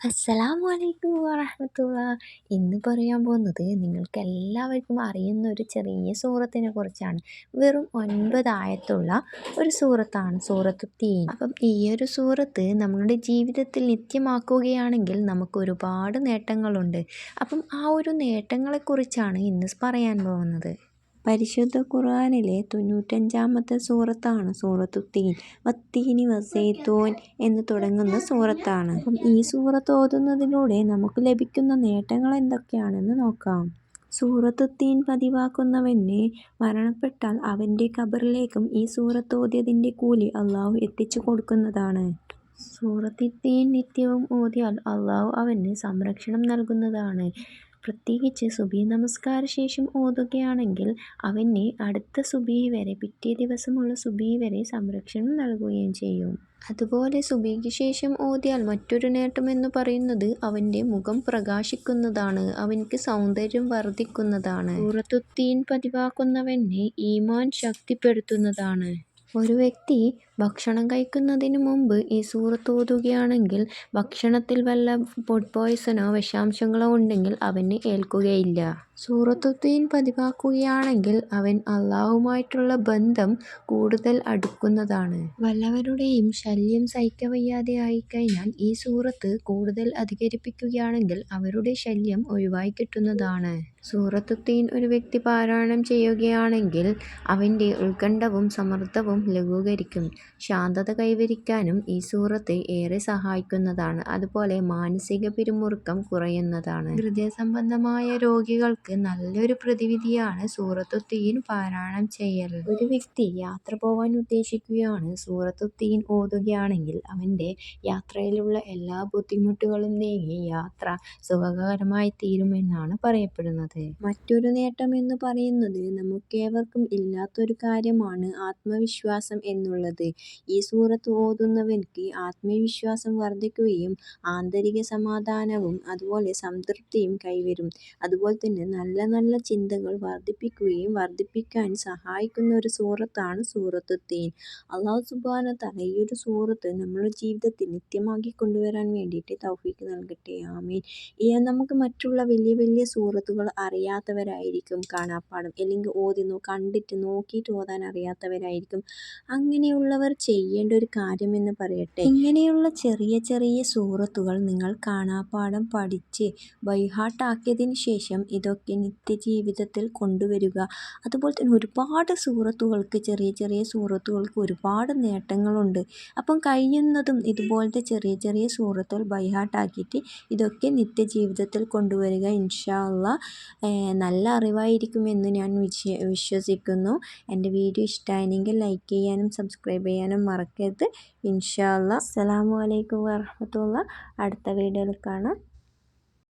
അസ്സലാമു അലൈക്കും ഇന്ന് പറയാൻ പോകുന്നത് നിങ്ങൾക്ക് എല്ലാവർക്കും അറിയുന്ന ഒരു ചെറിയ സൂറത്തിനെ കുറിച്ചാണ്. വെറും ഒൻപതായത്തുള്ള ഒരു സൂറത്താണ് സൂറത്ത് തീൻ. അപ്പം ഈ ഒരു സൂറത്ത് നമ്മുടെ ജീവിതത്തിൽ നിത്യമാക്കുകയാണെങ്കിൽ നമുക്ക് ഒരുപാട് നേട്ടങ്ങളുണ്ട്. അപ്പം ആ ഒരു നേട്ടങ്ങളെക്കുറിച്ചാണ് ഇന്ന് പറയാൻ പോകുന്നത്. പരിശുദ്ധ ഖുർആാനിലെ തൊണ്ണൂറ്റഞ്ചാമത്തെ സൂറത്താണ് സൂറത്തു തീൻ. വത്തീനി വസേത്തോൻ എന്ന് തുടങ്ങുന്ന സൂറത്താണ്. അപ്പം ഈ സൂറത്ത് ഓതുന്നതിലൂടെ നമുക്ക് ലഭിക്കുന്ന നേട്ടങ്ങൾ എന്തൊക്കെയാണെന്ന് നോക്കാം. സൂറത്തു തീൻ പതിവാക്കുന്നവന് മരണപ്പെട്ടാൽ അവന്റെ ഖബറിലേക്കും ഈ സൂറത്ത് ഓതിയതിന്റെ കൂലി അള്ളാഹു എത്തിച്ചു കൊടുക്കുന്നതാണ്. സൂറത്തിത്തീൻ നിത്യവും ഓതിയാൽ അള്ളാഹു അവന് സംരക്ഷണം നൽകുന്നതാണ്. പ്രത്യേകിച്ച് സുബഹി നമസ്കാര ശേഷം ഓതുകയാണെങ്കിൽ അവന് അടുത്ത സുബഹി വരെ പിറ്റേ ദിവസമുള്ള സുബഹി വരെ സംരക്ഷണം നൽകുകയും ചെയ്യും. അതുപോലെ സുബിക്ക് ശേഷം ഓതിയാൽ മറ്റൊരു നേട്ടം എന്ന് പറയുന്നത് അവന്റെ മുഖം പ്രകാശിക്കുന്നതാണ് അവൻക്ക് സൗന്ദര്യം വർദ്ധിക്കുന്നതാണ്. സൂറത്തുത്തീൻ പതിവാക്കുന്നവനെ ഈമാൻ ശക്തിപ്പെടുത്തുന്നതാണ്. ഒരു വ്യക്തി ഭക്ഷണം കഴിക്കുന്നതിന് മുമ്പ് ഈ സൂറത്ത് ഓതുകയാണെങ്കിൽ ഭക്ഷണത്തിൽ വല്ല ഫുഡ് പോയ്സണോ വിഷാംശങ്ങളോ ഉണ്ടെങ്കിൽ അവന് ഏൽക്കുകയില്ല. സൂറത്തുദ്ദീൻ പതിവാക്കുകയാണെങ്കിൽ അവൻ അള്ളാഹുമായിട്ടുള്ള ബന്ധം കൂടുതൽ അടുക്കുന്നതാണ്. വല്ലവരുടെയും ശല്യം സഹിക്കവയ്യാതെ ആയിക്കഴിഞ്ഞാൽ ഈ സൂറത്ത് കൂടുതൽ അധികരിപ്പിക്കുകയാണെങ്കിൽ അവരുടെ ശല്യം ഒഴിവായി കിട്ടുന്നതാണ്. സൂറത്തുദ്ദീൻ ഒരു വ്യക്തി പാരായണം ചെയ്യുകയാണെങ്കിൽ അവന്റെ ഉത്കണ്ഠവും സമ്മർദ്ദവും ലഘൂകരിക്കും. ശാന്തത കൈവരിക്കാനും ഈ സൂറത്ത് ഏറെ സഹായിക്കുന്നതാണ്. അതുപോലെ മാനസിക പിരിമുറുക്കം കുറയുന്നതാണ്. ഹൃദയസംബന്ധമായ രോഗികൾക്ക് നല്ലൊരു പ്രതിവിധിയാണ് സൂറത്തുത്തീൻ പാരായണം ചെയ്യൽ. ഒരു വ്യക്തി യാത്ര പോകാൻ ഉദ്ദേശിക്കുകയാണ് സൂറത്തുത്തീൻ ഓതുകയാണെങ്കിൽ അവന്റെ യാത്രയിലുള്ള എല്ലാ ബുദ്ധിമുട്ടുകളും നീങ്ങി യാത്ര സുഖകരമായി തീരുമെന്നാണ് പറയപ്പെടുന്നത്. മറ്റൊരു നേട്ടം എന്ന് പറയുന്നത് നമുക്കേവർക്കും ഇല്ലാത്തൊരു കാര്യമാണ് ആത്മവിശ്വാസം എന്നുള്ളത്. ഈ സൂറത്ത് ഓതുന്നവർക്ക് ആത്മവിശ്വാസം വർദ്ധിക്കുകയും ആന്തരിക സമാധാനവും അതുപോലെ സംതൃപ്തിയും കൈവരും. അതുപോലെ തന്നെ നല്ല നല്ല ചിന്തകൾ വർദ്ധിപ്പിക്കുകയും വർദ്ധിപ്പിക്കാൻ സഹായിക്കുന്ന ഒരു സൂറത്താണ് സൂറത്ത് തീൻ തല ഈ ഒരു സൂറത്ത് നമ്മുടെ ജീവിതത്തിൽ നിത്യമാക്കി കൊണ്ടുവരാൻ വേണ്ടിയിട്ട് തൗഫീക്ക് നൽകട്ടെ. ആമീൻ. നമുക്ക് മറ്റുള്ള വലിയ വലിയ സൂറത്തുകൾ അറിയാത്തവരായിരിക്കും കാണാപ്പാടം. അല്ലെങ്കിൽ ഓതി കണ്ടിട്ട് നോക്കിയിട്ട് ഓതാൻ അറിയാത്തവരായിരിക്കും. അങ്ങനെയുള്ളവർ ചെയ്യേണ്ട ഒരു കാര്യമെന്ന് പറയട്ടെ. ഇങ്ങനെയുള്ള ചെറിയ ചെറിയ സൂറത്തുകൾ നിങ്ങൾ കാണാപ്പാഠം പഠിച്ച് ബൈഹാട്ടാക്കിയതിന് ശേഷം ഇതൊക്കെ നിത്യജീവിതത്തിൽ കൊണ്ടുവരിക. അതുപോലെ തന്നെ ഒരുപാട് സൂറത്തുകൾക്ക് ചെറിയ ചെറിയ സൂറത്തുകൾക്ക് ഒരുപാട് നേട്ടങ്ങളുണ്ട്. അപ്പം കഴിയുന്നതും ഇതുപോലത്തെ ചെറിയ ചെറിയ സൂറത്തുകൾ ബൈഹാട്ടാക്കിയിട്ട് ഇതൊക്കെ നിത്യജീവിതത്തിൽ കൊണ്ടുവരിക ഇൻഷാല്ല നല്ല അറിവായിരിക്കുമെന്ന് ഞാൻ വിശ്വസിക്കുന്നു. എന്റെ വീഡിയോ ഇഷ്ടമായെങ്കിൽ ലൈക്ക് ചെയ്യാനും സബ്സ്ക്രൈബ് ചെയ്യാനും മറക്കരുത്. ഇൻഷാ അല്ലാ അസ്സലാമു അടുത്ത വീഡിയോയിൽ കാണാം.